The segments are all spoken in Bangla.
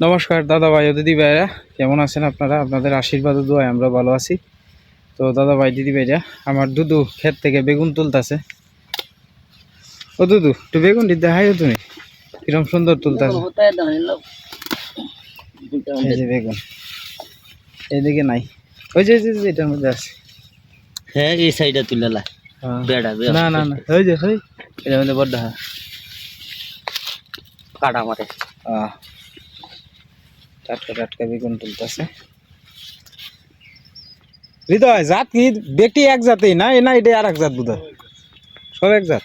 নমস্কার দাদা ভাই ও দিদি ভাইরা কেমন আছেন আপনারা? আপনাদের আশীর্বাদ ও দোয়ায় আমরা ভালো আছি। তো দাদা ভাই দিদি ভাইরা আমার দুদু ক্ষেত থেকে বেগুন তুলতাছে। ও দুদু একটু বেগুন দেখাই তুমি। কিরম সুন্দর তুলতেছে। এই যে বেগুন। এইদিকে নাই। ওই যে এটার মধ্যে আছে। হ্যাঁ এই সাইডে তুলে লা। হ্যাঁ। না না না ওই যে ওই। এটার মধ্যে বড় কাটা মারে। আহ, টাটকা টাটকা বেগুন তুলতেছে। হৃদয় জাত কি? বেটি এক জাতেই না? এ না এটা আর এক জাত বোধ সব এক জাত?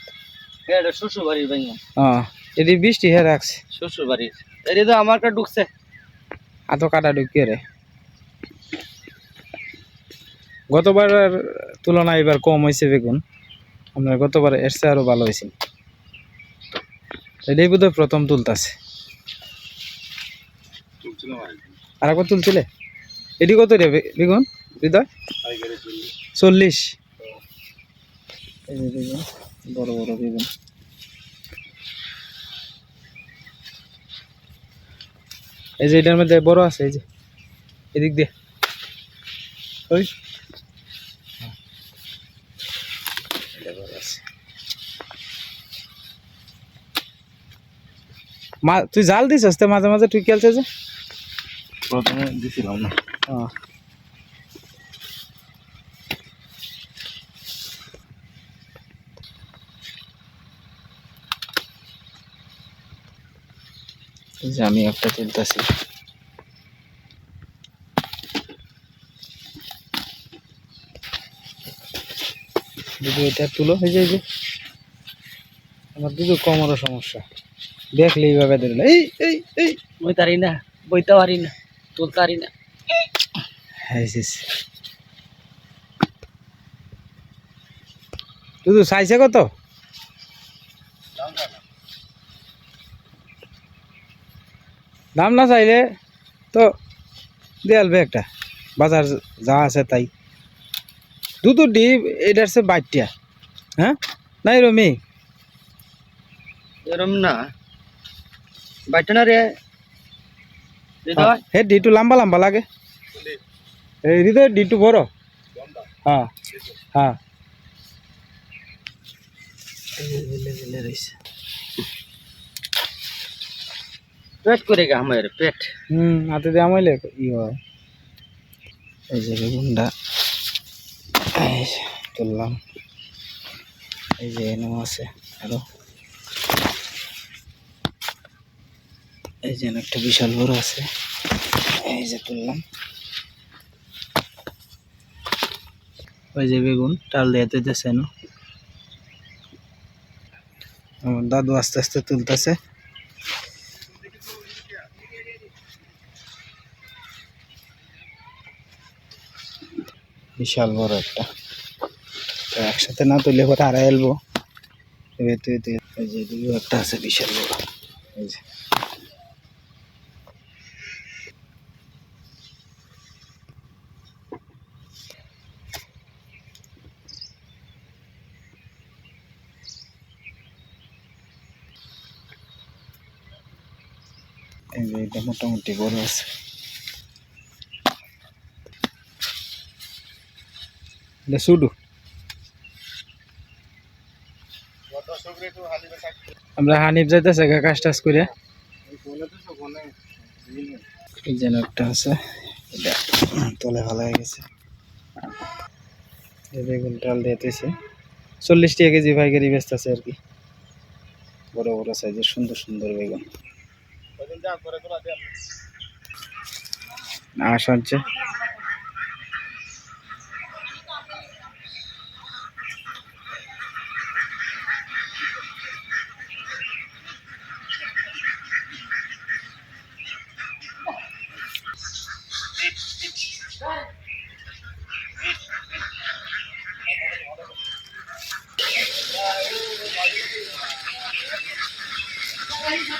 এটা শ্বশুর বাড়ির ভাইয়া হ্যাঁ এটি বৃষ্টি হয়ে রাখছে। শ্বশুর বাড়ির এটা তো আমার কাছে ঢুকছে। এত কাটা ঢুকিয়ে রে। গতবার তুলনায় এবার কম হয়েছে বেগুন। আপনার গতবার এর চেয়ে আরও ভালো হয়েছে এটাই বোধহয় প্রথম তুলতাছে। আর একবার তুলছিলে? এটি কত রে বেগুন? হৃদয়? চল্লিশ। বড় বড় বেগুন। এই যে এটার মধ্যে বড় আছে, এই যে। এদিক দিয়ে। ওই। মা, তুই জাল দিস মাঝে মাঝে তুই খেলছে যে? প্রথমে দিছিলাম না। যে আমি একটা তুলতেছি দিদি এটা তুলো এই যে এই যে। আমার দিদি কোমরও সমস্যা। দেখলে এইভাবে ধরলে। এই এই এই। বই তারি না বইতে পারি না। তুলতে পারি না। হ্যাঁ তুই চাইছে কত? দাম না চাইলে তো দেয়ালবে একটা। বাজার যা আছে তাই। দুটো ডিপ এটার সে বাইটিয়া হ্যাঁ? নাই রমি? এরম না। বাইটা না রে হে ডিটু লম্বা লম্বা লাগে। এই হৃদয় ডিটু বড়। হ্যাঁ হ্যাঁ। পেট করে গা আমার পেট। হুম হাতে দিয়ে আমাইলে ই হয়। এই যে বেগুনটা। তুললাম। এই যে এনেও আছে আরও। এই যে একটা বিশাল বড় আছে। এই যে তুললাম। ওই যে বেগুন, টাল দিয়ে তুলতেছে আমার দাদু আস্তে আস্তে তুলতেছে। বিশাল বড় একটা। তো একসাথে না তুলে পরে আড়াই এলবো। এই যে একটা আছে বিশাল বড়। এই যে। মোটামুটি বড় আছে। আমরা হানিফ যাইতেছে কাজ টাজ করে। যেন একটা আছে, এটা ভালো বেগুন দিতেছে চল্লিশ টাকা কেজি পাইকারি ব্যস্ত আছে আর কি। বড় বড় সাইজের, সুন্দর সুন্দর বেগুন। আস হচ্ছে।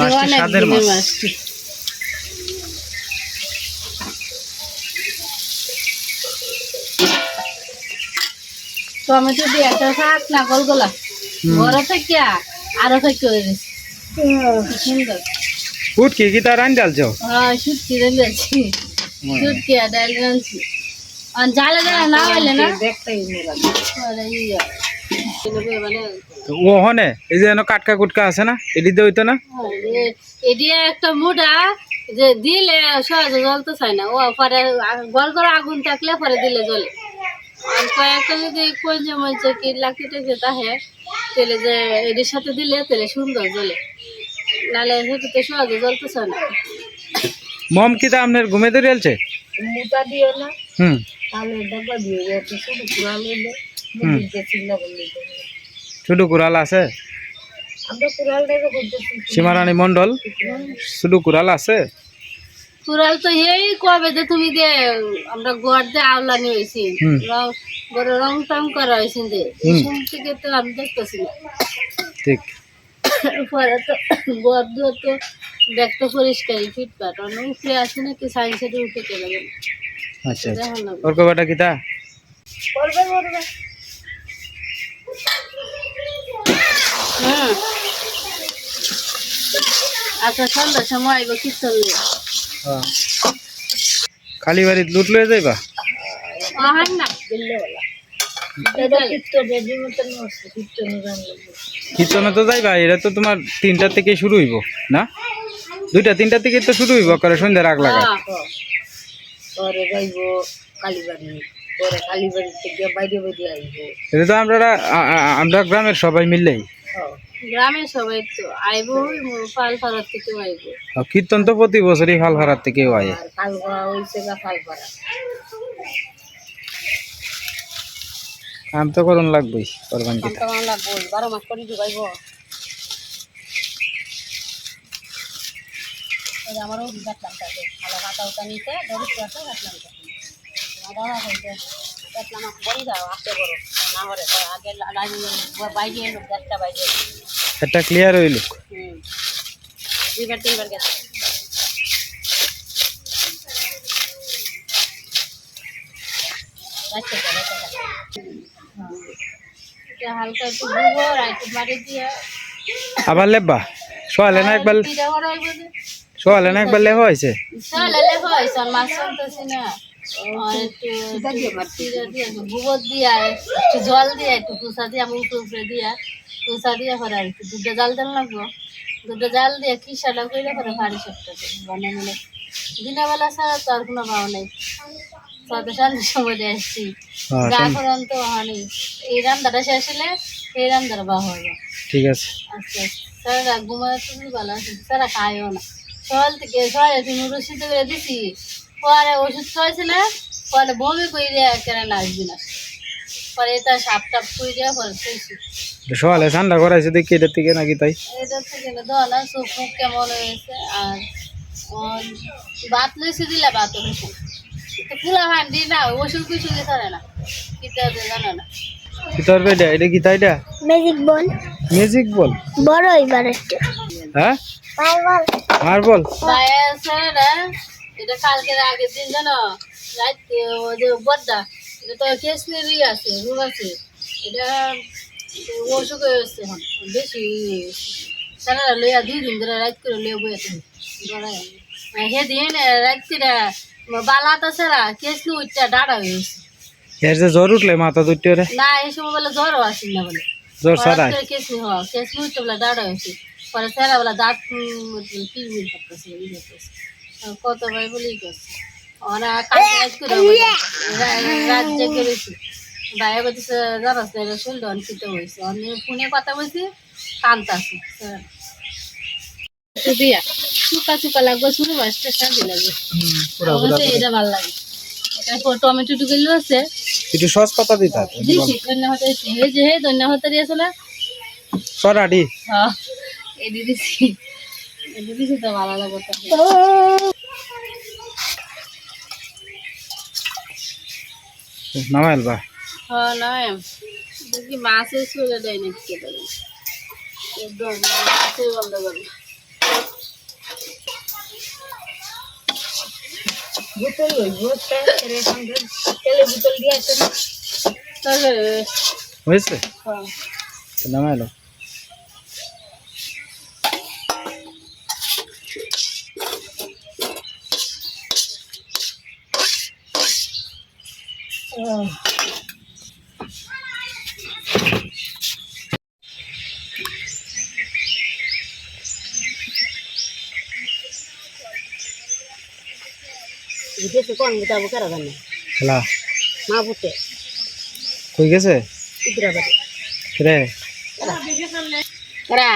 মাছটি স্বাদের মাছ টমেটো দিয়ে একটা শাক না গলগলা। হুম। বড় থেকে আরও থেকে হয়ে সুন্দর। উঠকি কি তার আন ডালছো হ্যাঁ শুটকি রেলেছি শুটকি আর ডাল আর জালে জালে না হইলে না? আরে ইয়া। এগুলো মানে ও হনে এই যে কাটকা কুটকা আছে না? এটি দিয়ে হইতো না? একটা মোটা যে দিলে সহজে জ্বলতে চায় না। ও পরে গল করে আগুন থাকলে পরে দিলে জ্বলে। আর কয়েকটা যদি কঞ্চে মঞ্চে কি লাকি টাকি তাহে তাহলে যে এটির সাথে দিলে তাহলে সুন্দর জ্বলে। নাহলে সেটাতে সহজে জ্বলতে চায় না। মম কি তা আপনার ঘুমে ধরে এলছে মোটা দিও না। হুম। তাহলে ডাব্বা দিয়ে শুধু হুম। শুধু কুড়াল আছে? আমরা কুড়ালটাকে করতেছি সীমারানী মন্ডল শুধু কুড়াল আছে? কুড়াল তো এই কবে যে তুমি যে আমরা গোয়ার দিয়ে আওলানি হয়েছি হুম। রং বড় রং টং করা হয়েছে যে হুম। শুন থেকে তো আমি দেখতেছি না। ঠিক। পরে তো গোয়ার দিয়ে তো দেখতে পরিষ্কারই ফিটপাট অনেক উপরে আছে নাকি সাইন্সের উঠে চলে গেল আচ্ছা আচ্ছা। দেখো না ওর কবাটা কি তা? করবে করবে। হুম। আচ্ছা সন্ধ্যার সময় আইব কি চললে খালি বাড়ি লুট লয়ে যাইবা? আহার না কীর্তনে তো যাইবা এটা তো তোমার তিনটা থেকে শুরু হইব না? দুইটা তিনটা থেকে তো শুরু হইব করে সন্ধ্যা রাগ লাগা পরে যাইব কালীবাড়ি পরে কালীবাড়ি থেকে বাইরে বাইরে আইব এটা তো আমরা আ- আ- আমরা গ্রামের সবাই মিললেই গ্রামে সবাই তো আইব পাল পাড়ার থেকে আইব। কীর্তন তো প্রতি বছরই খাল খারাপ থেকে আয়। পাল কাম তো করুন লাগবেই? করবান কি তা। বাংলা বই বারো মাস করে ঢুকাইব। আমারও দেখলাম তাকে ভালো কাটা উটা নিতে হইতে দেখলাম বলি দাও আসতে করো এটা ক্লিয়ার হইল। আচ্ছা, আচ্ছা, আচ্ছা। এটা হালকা একটু গোবর আর একটু বাড়ি দিয়ে। আবার লেববা সোয়ালে না একবার। সোয়ালে না একবার লেবা হয়েছে? মাছ না। গোবর দিয়া, একটু জল দিয়া, একটু কুচা দিয়া, মুখ উপরে দিয়া, কুচা দিয়া পরে আর একটু দুধে জাল দেন লাগবো। দুধে জাল দিয়ে খিসাটা করে পরে ভারী সবটা বানিয়ে নিলে দিনের ছাড়া তো আর কোনো ভাব নেই। সাথে সন্ধ্যের সময় দিয়ে আসছি। হ্যাঁ, যা করেন তো হানি এই রান্নাটা শেষ হলে এই রান্নার বা হবে ঠিক আছে। আচ্ছা স্যারা ঘুমায় তুমি ভালো আছে স্যারা খায়ও না। সকাল থেকে সকালে তুমি ওষুধ করে দিছি। পরে ওষুধ খাওয়াইছিলে পরে বমি করে কেন নাচবি না? পরে এটা সাপ টাপ করে দিয়ে পরে শুয়েছি সোয়ালে ঠান্ডা করাইছে দেখি এটার থেকে নাকি তাই? এটা থেকে না দেওয়া না চোখ মুখ কেমন হয়েছে আর ভাত লইছি দিলে ভাত হয়েছে তো পুরা ভান্ডি না ওষুধ কুষুধ ধরে না। কিতা জানো না। কি তোর এটা কি তাই এটা ম্যাজিক বল মিউজিক বল বড় এবার একটু। হ্যাঁ? মার্বল আছে না এটা কালকের আগের দিন জানো? রাত যে বড্ডা এটা তো কেসনেরই আছে রোগ আছে এটা অসুখ হয়ে আসছে এখন বেশি সারা লইয়া দুই দিন ধরে রাত করে লইয়া বইয়া তুমি সেদিন রাত করে বালাত আছে না কেসনি উঠটা ডাড়া হয়ে গেছে। এর যে জ্বর উঠলে মাথা দুটো রে না এই সময় বলে জ্বরও আসেন না বলে। জ্বর ছাড়াই কেসনি হ কেসনি উঠতে বলে ডাড়া হয়েছে। পরে ছেলেবেলা দাঁত কিরমির করতেছে। ই কত ভাই বলেই করছে ওরা কালকে রাত করে রাত জেগে রয়েছে ভাইয়া বলতেছে জানাস না এটা শুনলো হয়েছে অনেক ফোনে কথা বলছি কান্তাছে দিয়া চুকা চুকা লাগবে শুরু মাছটা শান্তি লাগবে। এটা ভালো লাগে। টমেটো টুকুলো আছে। একটু সস পাতা দিতা দিছি ধন্যবাদ দিছি। এই যে হে দিয়েছে না? সরাডি। হ্যাঁ এদি দিছি। দিছি তো ভালো লাগবে নামাইল বা? হ্যাঁ নয় দেখি মাছের চলে দেয় না কে দেবে একদম মাছের বন্ধ করবে। বোতল তেলে বোতল দিয়ে আছে হয়েছে? হ্যাঁ। নামাইলো। বিদেশে কোন যাব কারা জানে? খেলা মা বুটে কই গেছে? ইদ্রাবাদে। রে। কারা?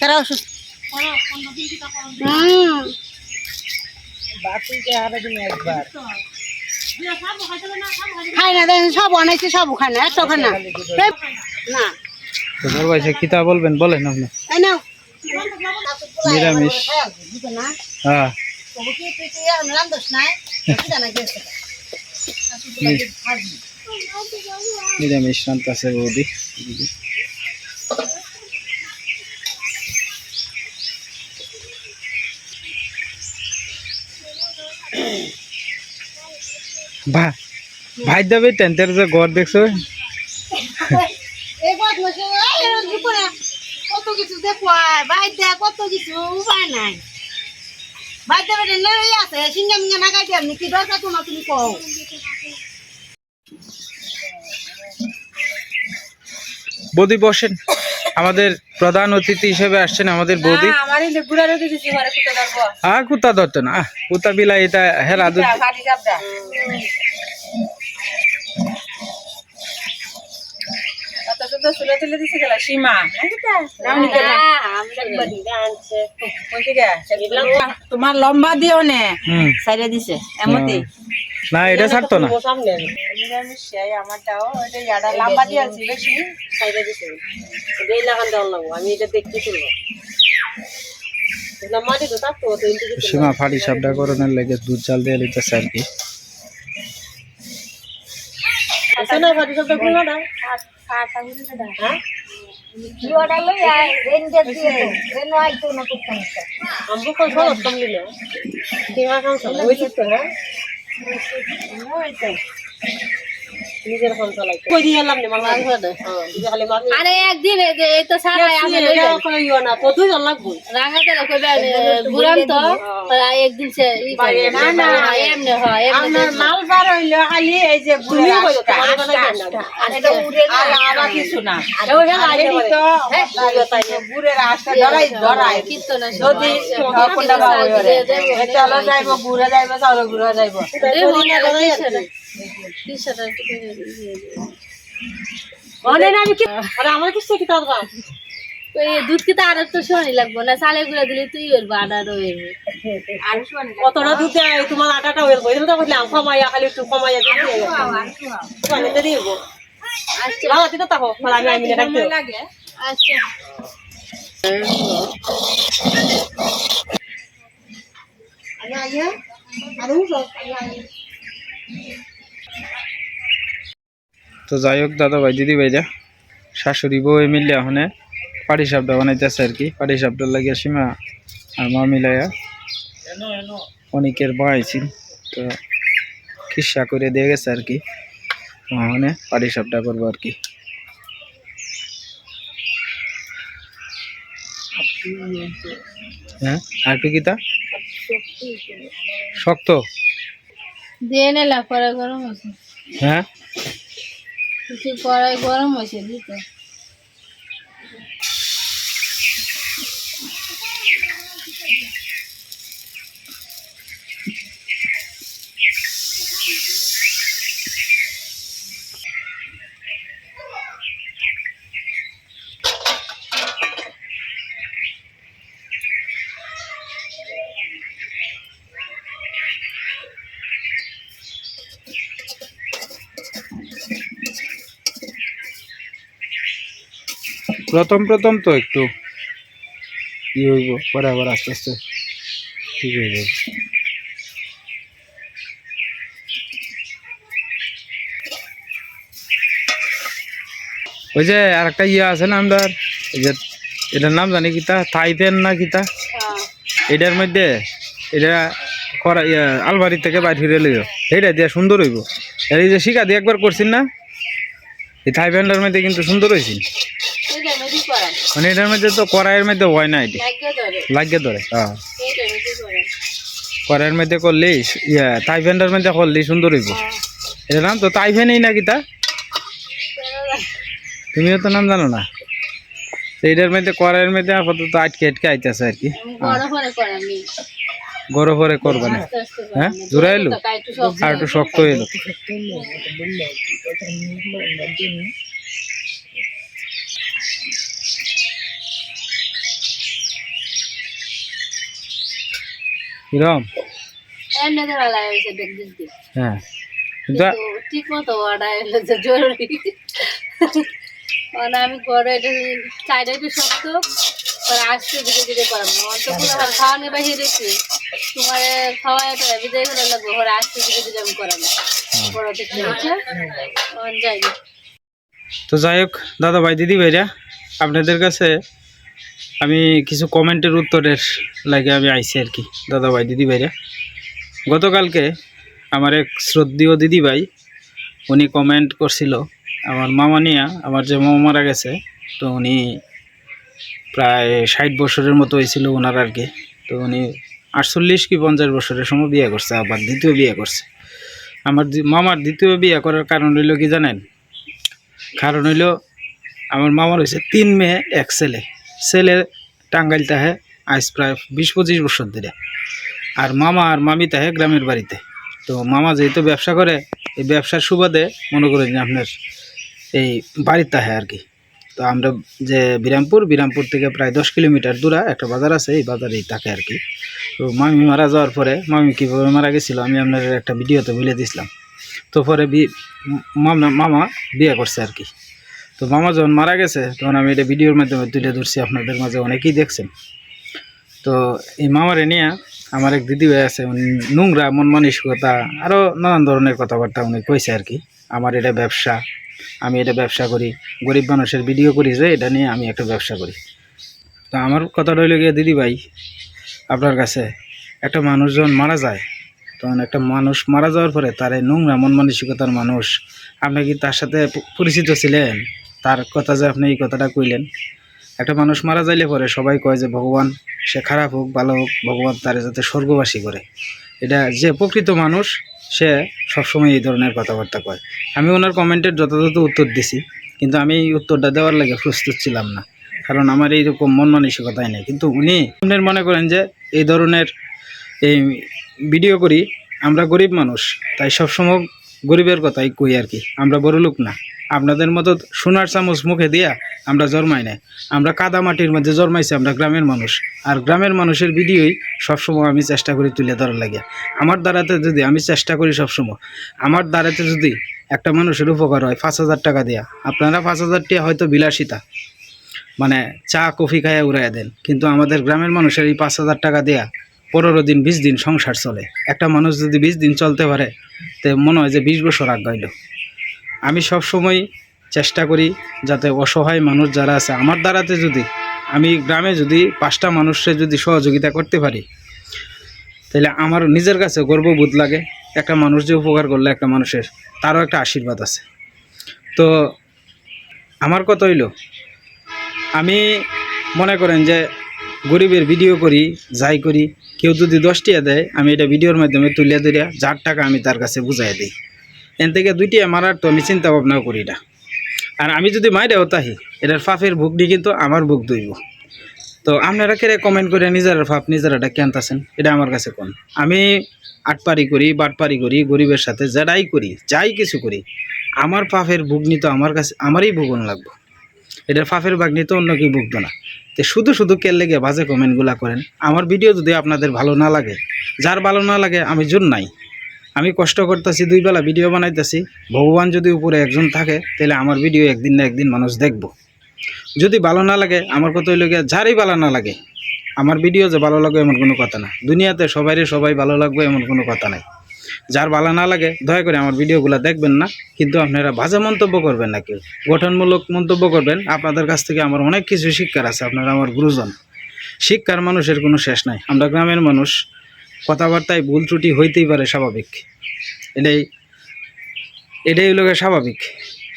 কারা? অসুস্থ? হুম। খাই না দেখেন সব অনেকে সব খায় না একশো খায় না। এই, না। তো বড় ভাই সে কিতা বলবেন? বলেন আপনি। নিরামিষ। হ্যাঁ। কি নিরামিষ বৌদি। ভাই দেবে টেন্টের যে ঘর দেখছ। কত কিছু দেখো ভাই দেখ কত কিছু উপায় নাই। ভাই দেবে নেই আছে সিঙ্গা মিঙ্গা নাগাই দরকার তোমার তুমি কও। বৌদি বসেন আমাদের প্রধান অতিথি হিসেবে আসছেন আমাদের বৌদি। ঘরে কুতে ধরবো। হ্যাঁ কুত্তা ধরতো না। কুত্তা বিলা এটা হেরা কত তোমার লম্বা দিও নে। হুম। সাইডে দিছে। এমতি? না এটা ছাড়তো না। সীমা ফাড়ি সাবডা করণের লেগে দুধ চাল দিয়ে লিতেছে আর কি। আমবো কম নিলে কাম সব তো ওই তো নিজের ফোন চালাই কই দিয়ে হ্যাঁ খালি মামি আরে একদিন এই তো সারা আমি এটা কইও না তো দুই জন লাগবো রাঙা তেল কইবে ঘুরান তো আর একদিন সে না, না, এমনি হয় আমার মাল বার হইল খালি এই যে বুড়ি কইলো আর এটা উড়ে না আর আবার কিছু না ওই হেলা আগে দিত বুড়ে রাস্তা ধরাই ধরাই কিন্তু না যদি কোনটা বাবু হরে চলো যাইব ঘুরে যাইব চলো ঘুরে যাইব মনে না আমি কি আরে আমার কি দুধ কি আর তো শোনি লাগবো না চালে গুলা দিলে তুই হইব আডার হইব কতটা দুধ দেয় তোমার আটাটা গেল তো বললাম কমাইয়া খালি একটু কমাইয়া দিতে পানিতে দিব। আচ্ছা। বাবা দিতে থাকো আমি আমি রাখতে আচ্ছা তো যাই হোক দাদা ভাই দিদি ভাইরা শাশুড়ি বউ মিললে ওখানে পাটি সাপটা বানাইতেছে আর কি। পাটি সাপটা লাগিয়ে সীমা আর মা মিলাইয়া অনেকের বানাইছি তো খিসা করে দিয়ে গেছে আর কি। ওখানে পাটি সাপটা করব আর কি। হ্যাঁ আর কি কিতা শক্ত? দিয়ে নেলা পরে গরম আছে। হ্যাঁ? কিছু কড়াই গরম হয়েছে দিতে। প্রথম প্রথম তো একটু ই হইব পরে আবার আস্তে আস্তে ঠিক হয়ে যাবে। ওই যে আর একটা ইয়ে আছে না আমরা যে এটার নাম জানি কিতা থাই পেন না কিতা হ্যাঁ। এটার মধ্যে এটা করা ইয়া আলমারি থেকে বাইর ফিরে লইও। এইটা দিয়া সুন্দর হইব। এই যে শিকা দিয়ে একবার করছেন না? এই থাই প্যান্ডার মধ্যে কিন্তু সুন্দর হয়েছিল মানে এটার মধ্যে তো কড়াইয়ের মধ্যে হয় না এটি। লাগিয়ে ধরে। হ্যাঁ। এটা করান কড়াইয়ের মধ্যে করলেই ইয়া থাই প্যান্ডার মধ্যে করলেই সুন্দর হইব। হ্যাঁ। এটার নাম তো তাই ফ্যানই না কিতা তুমিও তো নাম জানো না। তো এটার মধ্যে কড়াইয়ের মধ্যে আপাতত আটকে আটকে আইতেছে আর কি। বড় করে করে আমি গরম করে করবে না। হ্যাঁ। জোড়া এলো? আর একটু শক্ত এলো। কিরম? হ্যাঁ। ঠিক মতো হলো জরুরি। মানে আমি ঘরে এটা সাইডে একটু শক্ত পরে আসতে ধীরে ধীরে তোমার খাওয়া বিদায় লাগবে ঘরে আসতে ধীরে ধীরে আমি করাম বড় থেকে হচ্ছে যাই না তো যাই হোক দাদা ভাই দিদি ভাইরা আপনাদের কাছে আমি কিছু কমেন্টের উত্তরের লাগে আমি আইছি আর কি দাদা ভাই দিদি ভাইরা গতকালকে আমার এক শ্রদ্ধীয় দিদি ভাই উনি কমেন্ট করছিল, আমার মামা নিয়া, আমার যে মামা মারা গেছে, তো উনি প্রায় ষাট বছরের মতো হয়েছিল ওনার আর কি। তো উনি আটচল্লিশ কি পঞ্চাশ বছরের সময় বিয়ে করছে, আবার দ্বিতীয় বিয়ে করছে। আমার মামার দ্বিতীয় বিয়ে করার কারণ হইল কি জানেন? কারণ হইল, আমার মামার হয়েছে তিন মেয়ে, এক ছেলে। ছেলে টাঙ্গাইল তাহে আজ প্রায় বিশ পঁচিশ বছর ধরে। আর মামা আর মামি তাহে গ্রামের বাড়িতে। তো মামা যেহেতু ব্যবসা করে, এই ব্যবসার সুবাদে মনে করেন আপনার এই বাড়ির তাহে আর কি। তো আমরা যে বিরামপুর বিরামপুর থেকে প্রায় দশ কিলোমিটার দূরা একটা বাজার আছে, এই বাজারেই থাকে আর কি। তো মামি মারা যাওয়ার পরে, মামি কীভাবে মারা গেছিল আমি আপনার একটা ভিডিওতে বলে দিয়েছিলাম তো পরে বি মামা বিয়ে করছে আর কি। তো মামা যখন মারা গেছে, তখন আমি এটা ভিডিওর মাধ্যমে তুলে ধরছি, আপনাদের মাঝে অনেকেই দেখছেন। তো এই মামারে নিয়ে আমার এক দিদি ভাই আছে, উনি নোংরা মন মানসিকতা আরও নানান ধরনের কথাবার্তা উনি কইছে আর কি। আমার এটা ব্যবসা, আমি এটা ব্যবসা করি, গরিব মানুষের ভিডিও করি যে, এটা নিয়ে আমি একটা ব্যবসা করি। তো আমার কথা রইল গিয়ে, দিদি ভাই, আপনার কাছে একটা মানুষ যখন মারা যায়, তখন একটা মানুষ মারা যাওয়ার পরে তার এই নোংরা মন মানসিকতার মানুষ, আপনি কি তার সাথে পরিচিত ছিলেন? তার কথা যে আপনি এই কথাটা কইলেন, একটা মানুষ মারা যাইলে পরে সবাই কয় যে ভগবান সে খারাপ হোক, ভালো হোক, ভগবান তারে যাতে স্বর্গবাসী করে। এটা যে প্রকৃত মানুষ, সে সবসময় এই ধরনের কথাবার্তা কয়। আমি ওনার কমেন্টের যথাযথ উত্তর দিছি, কিন্তু আমি এই উত্তরটা দেওয়ার লাগে প্রস্তুত ছিলাম না, কারণ আমার এইরকম মন মানসিকতাই নেই। কিন্তু উনি আপনার মনে করেন যে এই ধরনের এই ভিডিও করি, আমরা গরিব মানুষ, তাই সবসময় গরিবের কথাই কই আর কি। আমরা বড় লোক না। আপনাদের মতো সোনার চামচ মুখে দিয়া আমরা জন্মাই নাই। আমরা কাদা মাটির মধ্যে জন্মাইছি, আমরা গ্রামের মানুষ। আর গ্রামের মানুষের ভিডিওই সবসময় আমি চেষ্টা করি তুলে ধরার লাগে। আমার দ্বারাতে যদি আমি চেষ্টা করি সবসময়, আমার দ্বারাতে যদি একটা মানুষের উপকার হয় পাঁচ হাজার টাকা দেয়া, আপনারা পাঁচ হাজার টাকা হয়তো বিলাসিতা। মানে চা, কফি খাইয়া উড়াইয়া দেন। কিন্তু আমাদের গ্রামের মানুষের এই পাঁচ হাজার টাকা দেয়া পনেরো দিন, বিশ দিন সংসার চলে। একটা মানুষ যদি বিশ দিন চলতে পারে, তো মনে হয় যে বিশ বছর আগাইল আমি সব সময় চেষ্টা করি যাতে অসহায় মানুষ যারা আছে, আমার দ্বারাতে যদি, আমি গ্রামে যদি পাঁচটা মানুষের যদি সহযোগিতা করতে পারি, তাহলে আমার নিজের কাছে গর্ববোধ লাগে, একটা মানুষ যে উপকার করলে একটা মানুষের, তারও একটা আশীর্বাদ আছে। তো আমার কথা হইল, আমি মনে করেন যে গরিবের ভিডিও করি, যাই করি কেউ যদি দশটিয়া দেয়, আমি এটা ভিডিওর মাধ্যমে তুলে ধরিয়া যার টাকা আমি তার কাছে বুঝাই দিই। এন থেকে দুইটিয়া মারার তো আমি চিন্তা ভাবনাও করি না। আর আমি যদি মাই মাইরেও তাহি এটার ফাফের বুকটি কিন্তু আমার বুক দইব তো আপনারা কেড়ে কমেন্ট করে নিজেরা ফাপ নিজেরাটা কেনতাছেন এটা আমার কাছে কোন? আমি আটপারি করি বাটপারি করি, গরিবের সাথে যারাই করি, যাই কিছু করি, আমার পাফের ভুগনি তো আমার কাছে, আমারই ভুগন লাগবো। এটার ফাফের বাগনি তো অন্য কেউ ভুগতো না। তো শুধু শুধু কেল লেগে বাজে কমেন্টগুলা করেন? আমার ভিডিও যদি আপনাদের ভালো না লাগে, যার ভালো না লাগে, আমি জোর নাই। আমি কষ্ট করতেছি, দুই বেলা ভিডিও বানাইতেছি। ভগবান যদি উপরে একজন থাকে, তাহলে আমার ভিডিও একদিন না একদিন মানুষ দেখব। যদি ভালো না লাগে, আমার কথা গিয়া যারই ভালো না লাগে, আমার ভিডিও যে ভালো লাগবে এমন কোনো কথা না। দুনিয়াতে সবারই সবাই ভালো লাগবে এমন কোনো কথা নাই। যার ভালো না লাগে, দয়া করে আমার ভিডিওগুলো দেখবেন না। কিন্তু আপনারা বাজে মন্তব্য করবেন না কেউ গঠনমূলক মন্তব্য করবেন। আপনাদের কাছ থেকে আমার অনেক কিছু শিক্ষার আছে, আপনারা আমার গুরুজন। শিক্ষার মানুষের কোনো শেষ নাই। আমরা গ্রামের মানুষ, কথাবার্তায় ভুল ত্রুটি হইতেই পারে স্বাভাবিক। এটাই এটাই গিয়ে স্বাভাবিক।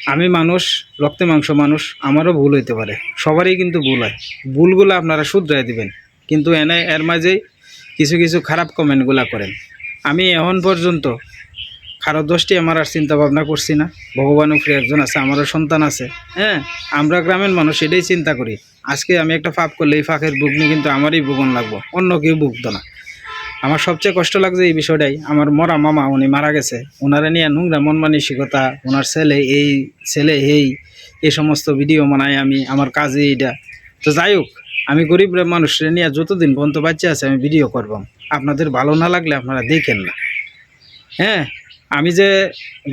আমি মানুষ, রক্তে মাংস মানুষ, আমারও ভুল হইতে পারে। সবারই কিন্তু ভুল হয়। ভুলগুলো আপনারা শুধরাই দিবেন। কিন্তু এনে এর মাঝেই কিছু কিছু খারাপ কমেন্টগুলা করেন। আমি এখন পর্যন্ত কারও দোষটি আমার আর চিন্তা ভাবনা করছি না। ভগবান উপরে একজন আছে, আমারও সন্তান আছে। হ্যাঁ আমরা গ্রামের মানুষ, এটাই চিন্তা করি। আজকে আমি একটা পাপ করলে এই ফাঁকের বুক নিয়ে কিন্তু আমারই ভুগন লাগবো, অন্য কেউ ভুগতো না। আমার সবচেয়ে কষ্ট লাগছে এই বিষয়টাই, আমার মরা মামা, উনি মারা গেছে। ওনারা নিয়ে নোংরা মন মানসিকতা ওনার ছেলে এই ছেলে এই এই সমস্ত ভিডিও বানাই আমি, আমার কাজে এইটা। তো যাই হোক, আমি গরিব মানুষের নিয়ে যতদিন পর্যন্ত বাচ্চা আছে, আমি ভিডিও করবাম আপনাদের ভালো না লাগলে আপনারা দেখেন না। হ্যাঁ আমি যে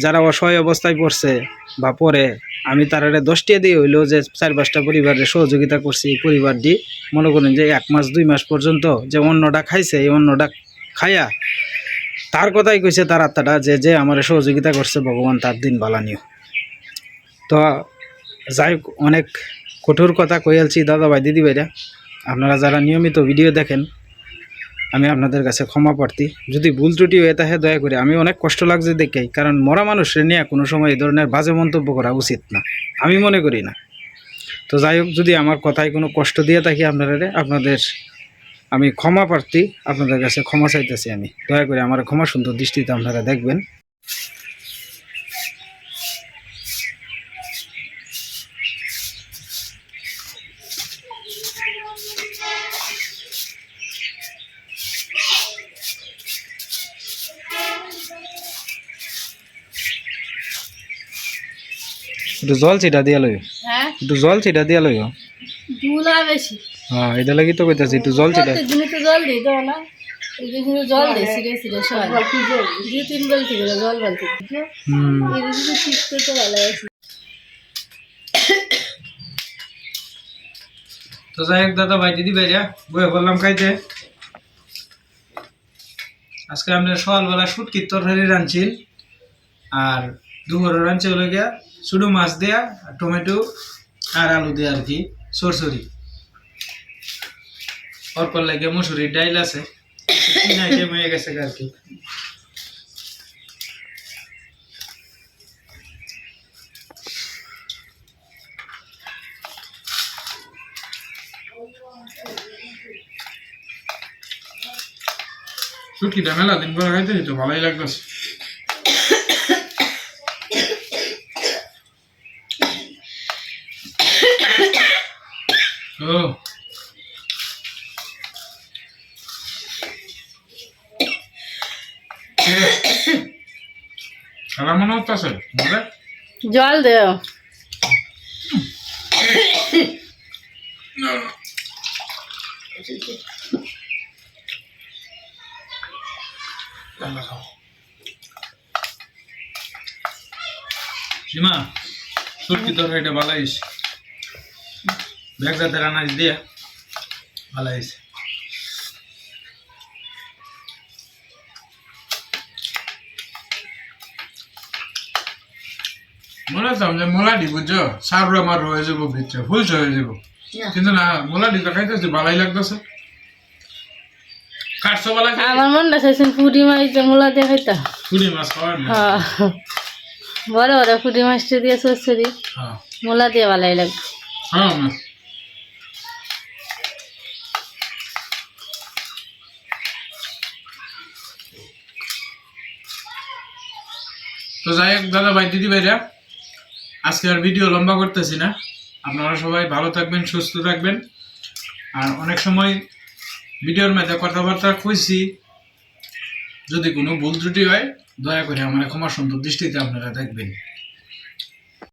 যারা অসহায় অবস্থায় পড়ছে বা পড়ে, আমি তার দশটিয়া দিয়ে হইল যে চার পাঁচটা পরিবারের সহযোগিতা করছি এই পরিবার দিয়ে মনে করেন যে এক মাস, দুই মাস পর্যন্ত যে অন্নটা খাইছে, এই অন্নটা খাইয়া তার কথাই কইছে তার আত্মাটা যে যে আমার সহযোগিতা করছে, ভগবান তার দিন বালানিও তো যাই অনেক কঠোর কথা কইয়ালছি দাদা ভাই দিদি ভাইরা আপনারা যারা নিয়মিত ভিডিও দেখেন আমি আপনাদের কাছে ক্ষমা প্রার্থী। যদি ভুল ত্রুটি হয়ে থাকে, দয়া করে, আমি অনেক কষ্ট লাগছে দেখেই কারণ মরা মানুষের নিয়ে কোনো সময় এই ধরনের বাজে মন্তব্য করা উচিত না। আমি মনে করি না। তো যাই হোক, যদি আমার কথায় কোনো কষ্ট দিয়ে থাকি আপনারা আপনাদের আমি ক্ষমা প্রার্থী, আপনাদের কাছে ক্ষমা চাইতেছি আমি। দয়া করে আমার ক্ষমা সুন্দর দৃষ্টিতে আপনারা দেখবেন। একটু জল ছিটা দিয়া লইও। হ্যাঁ? একটু জল ছিটা দিয়া দুলা বেশি। হ্যাঁ এটা লাগি তো কইতাছি একটু জল ছিটা। জল দিই তো না। এই যে কিন্তু জল দিই সিরে সিরে সবাই। দুই তিন বালতি করে জল বালতি হুম। এই ঠিক তো ভালো আছে। তো যাই হোক দাদা ভাই দিদি ভাইরা বয়ে বললাম খাইতে আজকে আমরা সকালবেলা শুটকির তরকারি রাঁধছি আর দুপুরে রাঁধছি হলো গিয়া শুধু মাছ দেয়া আর টমেটো আর আলু দেয়া আর কি সরসরি অরপর লাগে মুসুরির ডাইল আছে হয়ে গেছে আর কি। শুটকিটা মেলা দিন পরে খাইতে ভালোই লাগতেছে। খারাপ মনে হচ্ছে জল দেও। সীমা সুটকি তরকারিটা ভালো হয়েছে ব্যাগ যাতে রান্না দিয়া ভালো হয়েছে। মনে হতাম যে মোলাডি বুঝছ? সার আমার হয়ে যাব ভিতরে ফুলস হয়ে যাব। কিন্তু না মোলাডি তো খাইতেছে ভালোই লাগতেছে। কাটছো ভালো আমার মনটা চাইছেন পুরি মাছ দিয়ে মূলা দিয়ে খাইতা। পুরি মাছ খাওয়ার না? হ্যাঁ। বড় বড় পুরি মাছটা দিয়ে সরষরি হ্যাঁ। মূলা দিয়ে ভালোই লাগবে হ্যাঁ যাই হোক, দাদা ভাই, দিদি ভাইরা, আজকে আর ভিডিও লম্বা করতেছি না। আপনারা সবাই ভালো থাকবেন, সুস্থ থাকবেন। আর অনেক সময় ভিডিওর মধ্যে কথাবার্তা কইছি, যদি কোনো ভুল ত্রুটি হয়, দয়া করে আমার ক্ষমা সুন্দর দৃষ্টিতে আপনারা দেখবেন।